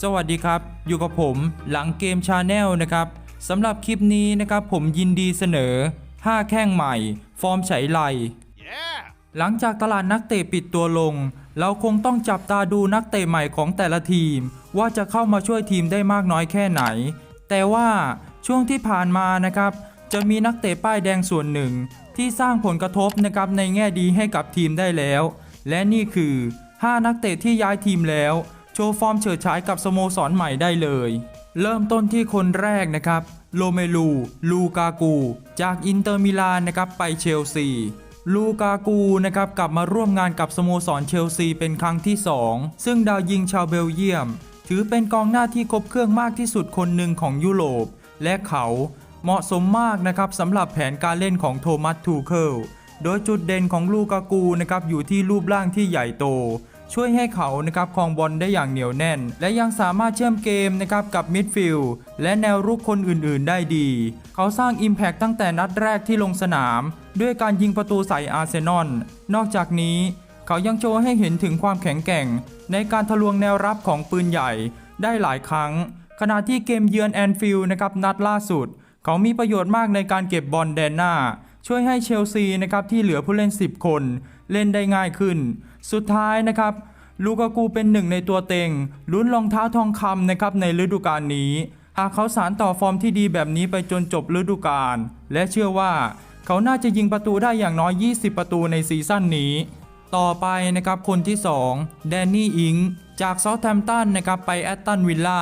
สวัสดีครับ อยู่กับผมหลังเกมชาแนลนะครับสำหรับคลิปนี้นะครับผมยินดีเสนอ 5 แข้งใหม่ ฟอร์มไฉไลหลังจากตลาดนักเตะปิดตัวลง เราคงต้องจับตาดูนักเตะใหม่ของแต่ละทีม ว่าจะเข้ามาช่วยทีมได้มากน้อยแค่ไหน แต่ว่าช่วงที่ผ่านมานะครับจะมีนักเตะป้ายแดงส่วนหนึ่ง ที่สร้างผลกระทบนะครับในแง่ดีให้กับทีมได้แล้ว และนี่คือ 5 นักเตะที่ย้ายทีมแล้ว โชว์ฟอร์มเฉิดฉายกับสโมสรใหม่ได้เลย เริ่มต้นที่คนแรกนะครับโลเมลู ลูกากู จากอินเตอร์มิลานนะครับไปเชลซี ลูกากูนะครับกลับมาร่วมงานกับสโมสรเชลซีเป็นครั้งที่ 2 ซึ่งดาวยิงชาวเบลเยียม ถือเป็นกองหน้าที่ครบเครื่องมากที่สุดคนหนึ่งของยุโรป และเขาเหมาะสมมากนะครับสำหรับแผนการเล่นของโทมัสทูเคิล โดยจุดเด่นของลูกากูนะครับอยู่ที่รูปร่างที่ใหญ่โต ช่วยให้เขานะครับครองบอลได้อย่างเหนียวแน่น และยังสามารถเชื่อมเกมนะครับกับมิดฟิลด์และแนวรุกคนอื่นๆ ได้ดี เขาสร้าง Impact ตั้งแต่นัดแรกที่ลงสนาม ด้วยการยิงประตูใส่อาร์เซนอลนอกจากนี้ เขายังโชว์ให้เห็นถึงความแข็งแกร่ง ในการทะลวงแนวรับของปืนใหญ่ได้หลายครั้ง ขณะที่เกมเยือนแอนฟิลด์นะครับนัดล่าสุด เขามีประโยชน์มากในการเก็บบอลแดนหน้าช่วยให้เชลซีนะครับที่เหลือผู้เล่น 10 คน เล่นได้ง่ายขึ้น สุดท้ายนะครับ ลูกากูเป็นหนึ่งในตัวเต็งลุ้นรองเท้าทองคำนะครับในฤดูกาลนี้ หากเขาสารต่อฟอร์มที่ดีแบบนี้ไปจนจบฤดูกาลและเชื่อว่าเขาน่าจะยิงประตูได้อย่างน้อย 20 ประตูในซีซั่นนี้ ต่อไปนะครับคนที่ 2 แดนนี่อิง จากเซาท์แฮมป์ตันนะครับไปแอตตันวิลล่า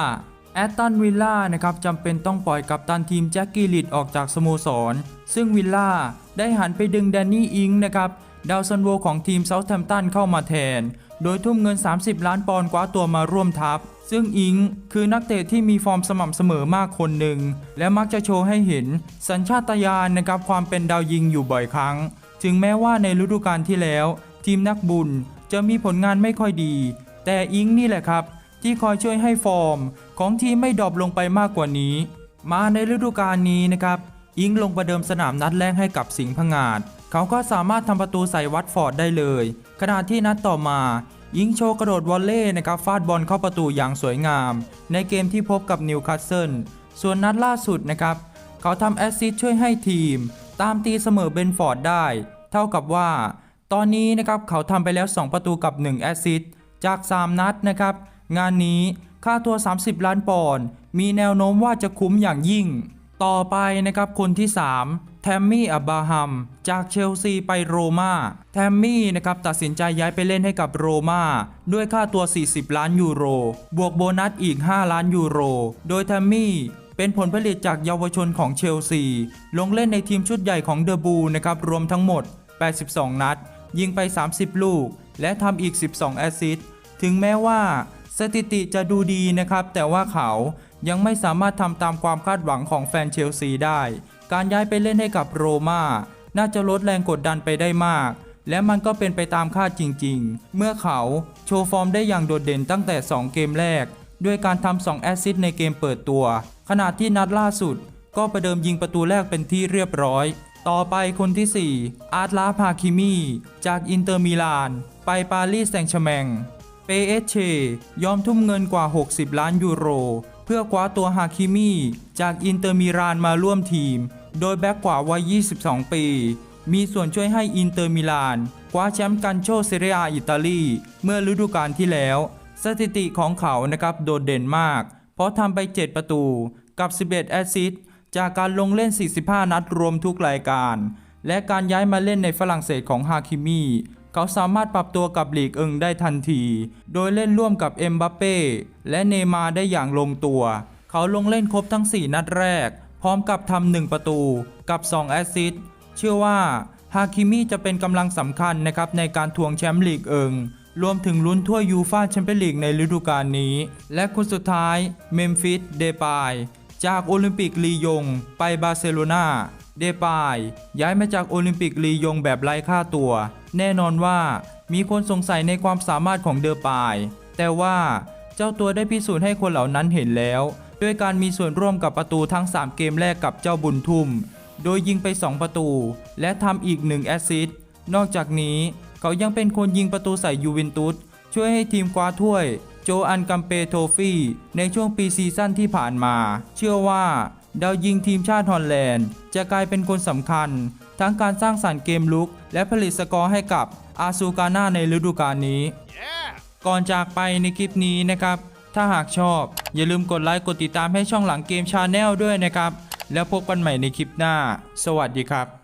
แอตตันวิลล่านะครับจำเป็นต้องปล่อยกัปตันทีมแจ็คกิลิตออกจากสโมสร ซึ่งวิลล่าได้หันไปดึงแดนนี่อิงนะครับ ดาวซันโวของทีมเซาท์แฮมป์ตันเข้ามาแทน โดยทุ่มเงิน 30 ล้านปอนด์คว้าตัวมาร่วมทัพ ซึ่งอิงคือนักเตะที่มีฟอร์มสม่ำเสมอมากคนหนึ่ง และมักจะโชว์ให้เห็น สัญชาตญาณนะครับความเป็นดาวยิงอยู่บ่อยครั้ง ถึงแม้ว่าในฤดูกาลที่แล้ว ทีมนักบุญจะมีผลงานไม่ค่อยดี แต่อิงนี่แหละครับ ที่คอยช่วยให้ฟอร์ม ของทีมไม่ดรอปลงไปมากกว่านี้ มาในฤดูกาลนี้นะครับ อิงลงประเดิมสนามนัดแรกให้กับสิงห์พงาด เขาก็สามารถทำประตูใส่วัตฟอร์ดได้เลย ขณะที่นัดต่อมา ยิงโชว์กระโดดวอลเล่นะครับฟาดบอลเข้าประตูอย่างสวยงาม ในเกมที่พบกับนิวคาสเซิลส่วนนัดล่าสุดนะครับ เขาทำแอสซิสช่วยให้ทีม ตามตีเสมอเบนฟอร์ดได้ เท่ากับว่า ตอนนี้นะครับเขาทำไปแล้ว 2 ประตูกับ 1 แอสซิสจาก 3 นัดนะครับ งานนี้ค่าตัว 30 ล้านปอนด์มีแนวโน้มว่าจะคุ้มอย่างยิ่ง ต่อไปนะครับคนที่ 3 แทมมี่อับบราฮัม จากเชลซีไปโรมาแทมมี่นะครับตัดสินใจย้ายไปเล่นให้กับโรมาด้วยค่าตัว 40 ล้านยูโร บวกโบนัสอีก 5 ล้านยูโร โดยแทมมี่เป็นผลผลิตจากเยาวชนของเชลซี ลงเล่นในทีมชุดใหญ่ของเดอะบูนะครับรวมทั้งหมด 82 นัด ยิงไป 30 ลูก และทำอีก 12 แอสซิสต์ถึงแม้ว่าสถิติจะดูดีนะครับ แต่ว่าเขายังไม่สามารถทำตามความคาดหวังของแฟนเชลซีได้ การย้ายไปเล่นให้กับโรมาน่าจะลดแรงกดดันไปได้มาก และมันก็เป็นไปตามคาดจริงๆ เมื่อเขาโชว์ฟอร์มได้อย่างโดดเด่นตั้งแต่ 2 เกมแรก ด้วยการทำ2แอสซิสต์ในเกมเปิดตัว ขณะที่นัดล่าสุด ก็ประเดิมยิงประตูแรกเป็นที่เรียบร้อย ต่อไปคนที่ 4 อาร์ตลาพาคิมี จากอินเตอร์มิลาน ไปปารีสแซงต์แชแมงเปเอเชยอมทุ่มเงินกว่า 60 ล้านยูโร เพื่อคว้าตัวฮาคิมี จากอินเตอร์มิลานมาร่วมทีม โดยแบ็กกว่าวัย 22 ปี มีส่วนช่วยให้อินเตอร์มิลานคว้าแชมป์กันโชเซเรียอิตาลี เมื่อฤดูกาลที่แล้ว สถิติของเขานะครับโดดเด่นมาก เพราะทำไป 7 ประตูกับ 11 แอสซิสต์จากการลงเล่น 45 นัดรวมทุกรายการ และการย้ายมาเล่นในฝรั่งเศสของฮาคิมีเขาสามารถปรับตัวกับลีกเอิงได้ทันที โดยเล่นร่วมกับเอ็มบัปเป้และเนมาได้อย่างลงตัว เขาลงเล่นครบทั้ง 4 นัดแรก พร้อมกับทำหนึ่งประตูกับ 2 แอสซิสต์เชื่อว่าฮาคิมิจะเป็นกำลังสำคัญนะครับในการทวงแชมป์ลีกเอิง รวมถึงลุ้นถ้วยยูฟ่าแชมเปี้ยนลีกในฤดูกาลนี้ และคนสุดท้ายเมมฟิสเดปายจากโอลิมปิกลียง ไปบาร์เซโลนาเดปายย้ายมาจากโอลิมปิกลียงแบบไร้ค่าตัว แน่นอนว่ามีคนสงสัยในความสามารถของเดปาย แต่ว่าเจ้าตัวได้พิสูจน์ให้คนเหล่านั้นเห็นแล้ว ด้วยการมีส่วนร่วมกับประตูทั้ง 3 เกมแรกกับเจ้าบุญทุ่ม โดยยิงไป 2 ประตู และทำอีก 1 แอสซิสต์ นอกจากนี้เขายังเป็นคนยิงประตูใส่ยูเวนตุสช่วยให้ทีมคว้าถ้วย โจอันกัมเปโทฟี่ในช่วงปีซีซั่นที่ผ่านมา เชื่อว่าดาวยิงทีมชาติฮอลแลนด์ จะกลายเป็นคนสำคัญ ทั้งการสร้างสรรค์เกมลุก และผลิตสกอร์ให้กับอาซูกาน่าในฤดูกาลนี้ก่อนจากไปในคลิปนี้นะครับ ถ้าหากชอบ อย่าลืมกดไลค์กดติดตามให้ช่องหลังเกมชาแนลด้วยนะครับ แล้วพบกันใหม่ในคลิปหน้า สวัสดีครับ